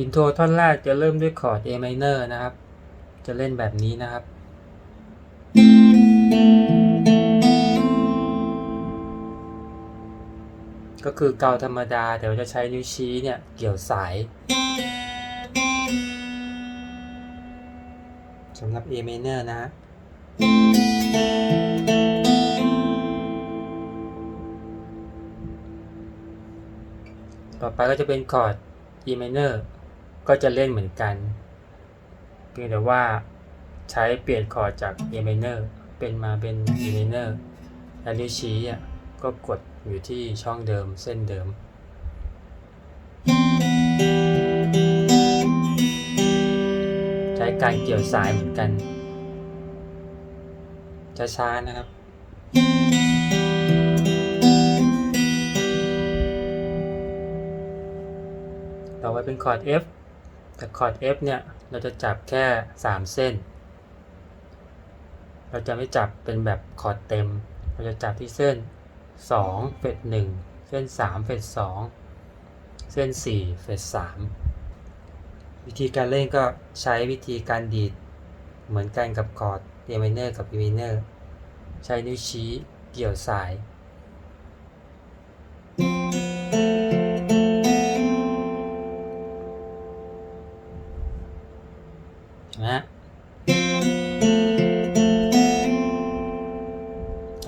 อินโทรท่อนแรกจะเริ่มด้วยคอร์ด A minor นะครับ จะเล่นแบบนี้นะครับ ก็คือเกาธรรมดาแต่ว่าจะใช้นิ้วชี้เนี่ย เกี่ยวสายสำหรับ A minor นะต่อไปก็จะเป็นคอร์ด E minor ก็จะเล่นเหมือนกัน เพียงแต่ว่าใช้เปลี่ยนคอร์ดจาก A minor เป็นมาเป็น E minor และนิ้วชี้อะก็กดอยู่ที่ช่องเดิมเส้นเดิม ใช้การเกี่ยวสายเหมือนกันช้าๆนะครับต่อไปเป็นคอร์ด F แต่คอร์ด F เนี่ย เราจะจับแค่ 3 เส้น เราจะไม่จับเป็นแบบคอร์ดเต็ม เราจะจับที่เส้น 2 เฟส1เส้น 3 เฟส2เส้น 4 เฟส3วิธีการเล่นก็ใช้วิธีการดีด เหมือนกันกับคอร์ด A minor กับ B minor ใช้นิ้วชี้เกี่ยวสาย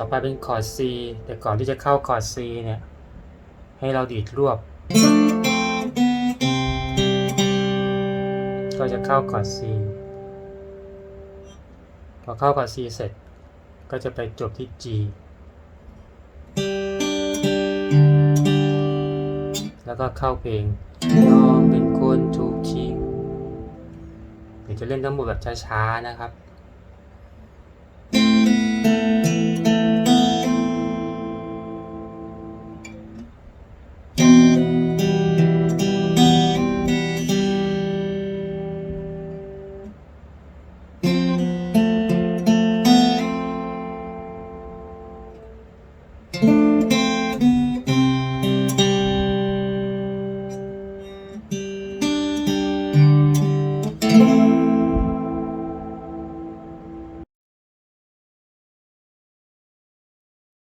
ไปเป็นคอร์ด C แต่ก่อนที่จะเข้าคอร์ด C เนี่ย ให้เราดีดรวบ ก็จะเข้าคอร์ด C พอเข้าคอร์ด C เสร็จ ก็จะไปจบที่ G แล้วก็เข้าเพลงยอมเป็นคนถูกทิ้งเดี๋ยวจะเล่นทั้งหมดแบบช้าๆนะครับ Thank